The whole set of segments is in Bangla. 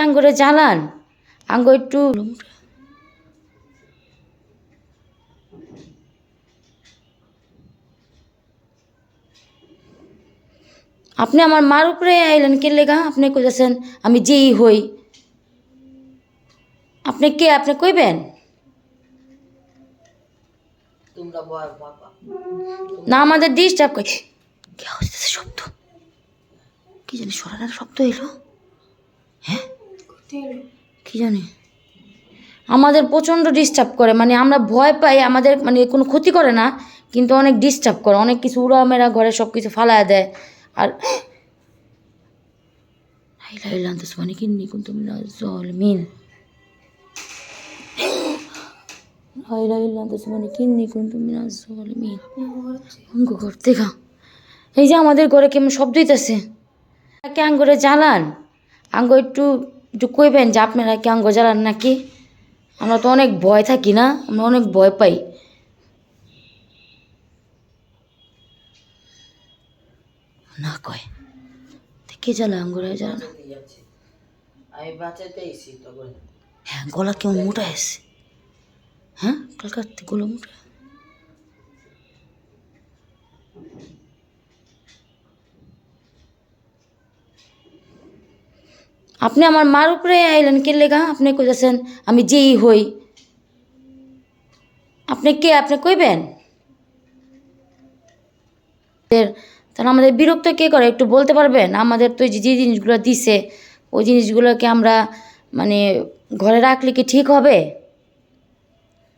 আঙ্গুরে জ্বালান একটু আপনি আমার মার উপরে আইলেন কে লেগা আপনি কইতেছেন আমি যেই হই আপনি কে আপনি কইবেন তোমরা বয় বাবা না, আমাদের ডিস্টার্ব করে কে হচ্ছে শব্দ? কি জানি সরানোর শব্দ এলো? হ্যাঁ? কি জানি? আমাদের প্রচণ্ড ডিস্টার্ব করে মানে আমরা ভয় পাই, আমাদের মানে কোনো ক্ষতি করে না, কিন্তু অনেক ডিস্টার্ব করে, অনেক কিছু উড়ামেরা ঘরে সব কিছু ফালায় দেয়। আর হাইলা হাইলা আনতেছ মানে কিন্নি কিন্তু জল মিন হাইলা আনতেছ মানে কিন্নি কিন্তু মিনা জল মিন অঙ্গ ঘর এই যে আমাদের ঘরে কেমন শব্দ হইতেছে। কে আঙ্গরে জ্বালান? আঙ্গ একটু একটু কইবেন যে আপনারা কি আঙ্গ জ্বালান নাকি? আমরা তো অনেক ভয় থাকি না আমরা অনেক ভয় পাই। না কয়। কে জ্বালা আঙ্গুরে জ্বালানো? এসি হ্যাঁ গলা কেমন মোটা এসছে হ্যাঁ? কালকার থেকে গলা মোটা আপনি আমার মার উপরে আইলেন, কে লেগা? আপনি কইতেছেন, আমি যেই হই। আপনি কে? আপনি কইবেন? তাহলে আমাদের বিরক্ত কে করে? একটু বলতে পারবেন? আমাদের তো যে জিনিসগুলো দিছে, ওই জিনিসগুলোকে আমরা মানে ঘরে রাখলে কি ঠিক হবে?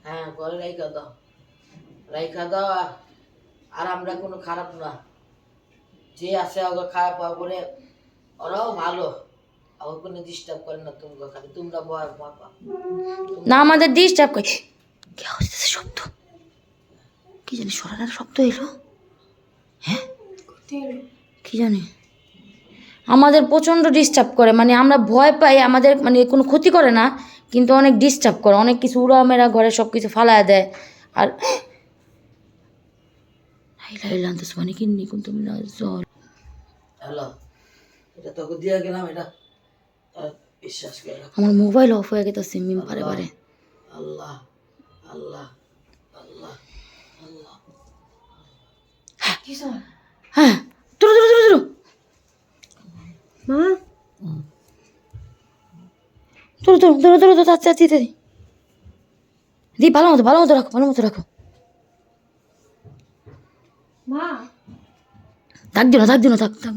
হ্যাঁ ঘরে রাইখা দাও। রাইখা দাও, আর- আমরা কোনো খারাপ না। যে আছে ওকে খারাপ হওয়া করে ওরাও ভালো। ওকে কোনো ডিস্টার্ব করে না তুমি খালি, তোমরা বয় বাবা না, আমাদের ডিস্টার্ব করে। কে হচ্ছে শব্দ? কি জানি, সরানোর শব্দ এলো? হ্যাঁ? কি জানি? আমাদের প্রচণ্ড ডিস্টার্ব করে মানে আমরা ভয় পাই, আমাদের মানে কোনো ক্ষতি করে না। কিন্তু অনেক ডিস্টার্ব করে অনেক কিছু উড়ামেরা ঘরে সব কিছু ফালায় দেয়। আর মানে কিন্নি কিন্তু জল। হ্যালো এটা তোকে দিয়ে গেলাম এটা বিশ্বাস করে আমার মোবাইল অফ হয়ে গেছে মিম পারে পারে। আল্লাহ আল্লাহ আল্লাহ আল্লাহ। হ্যাঁ। তুলো মা? তুলো তুলো তুলো তুলো তুলো আচ্ছা আচ্ছা দি দি ভালো মতো ভালো মতো রাখো ভালো মতো রাখো। মা। ডাক দিও না ডাক দিও না থাক থাক।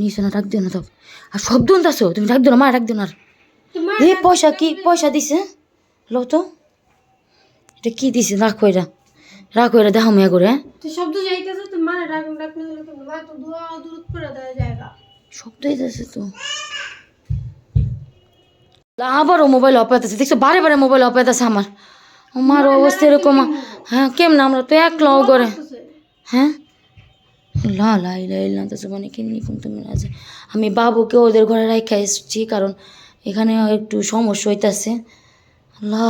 নিস না ডাক দিও না থাক। আর শব্দ আছো তুমি ডাক দিও না মা ডাক দিও না আর। এ পয়সা কি পয়সা দিছে? লো তো। এটা কি দিছে? রাখো এটা। রাখো এটা দেখো মেয়ে করে হ্যাঁ? শব্দ যাইতেছে তো মানে ডাক ডাক মা তো দোয়া দূর করে দেওয়া জায়গা শব্দ হইতেছে তো। আবারও মোবাইল অপাইতেছে দেখছ বারে বারে মোবাইল অপাইতেছে আমার। আমার অবস্থা এরকম হ্যাঁ কেমন আমরা তো এক লও করে। হ্যাঁ? লা লাই লাই না তো মানে কিন্নি কিন্তু মনে আছে? আমি বাবুকে ওদের ঘরে রাখা এসেছি কারণ এখানে একটু সমস্যা হইতাছে। লা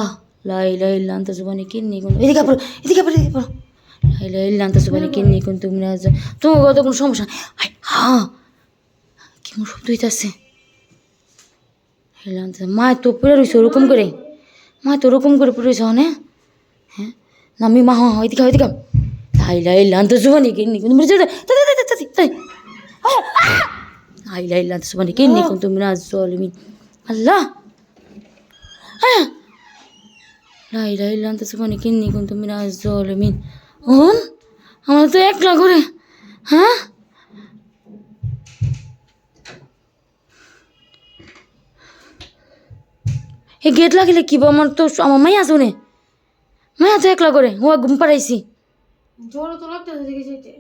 লাই লাই তো কিন্নি কিন্তু এদিকে পড়ো এদিকে পড়ো এদিকে পড়ো। লাই লাই তো কিন্নি মনে আছে? তোমার কত কোনো সমস্যা হ্যাঁ কেমন শব্দ হইতাছে? তো মা তো পড়ে রয়েছে ওরকম করে? মা তো ওরকম করে পড়ে রয়েছে অনে হ্যাঁ? না আমি মা হ্যাঁ ওইদিকে ওইদিকে আইলা আইলা তো সুবানি কিন্নি কিন্তু মরে তাই আইলা আইলা তো সুবানি কিন্নি কিন্তু মিনা জলিমিন আল্লাহ! হ্যাঁ আইলা আইলা তো সুবানি কিন্নি কিন্তু মিনা জলিমিন হন আমার তো একলা করে হ্যাঁ? এই গেট লাগিলে কি বা আমার তো আমার মাই আছে উনি মায়া তো একলা করে ও ঘুম পাড়াইছি তো লাগতেছে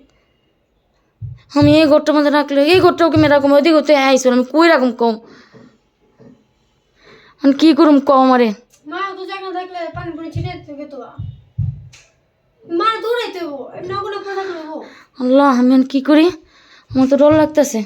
আমি এই ঘরটার মধ্যে রাখলে এই ঘরটাও কি মেরাকম ওইদিকে তো আইসো আমি কই রাখুম কম আমি কি করুম কম আরে মা তো জায়গা থাকলে পানি পড়ে ছিটে থেকে তো মা দৌড়াইতে হব এমনি ওগুলো পড়ে থাকলে হব। আল্লাহ আমি কি করি আমার তো ডর লাগতেছে।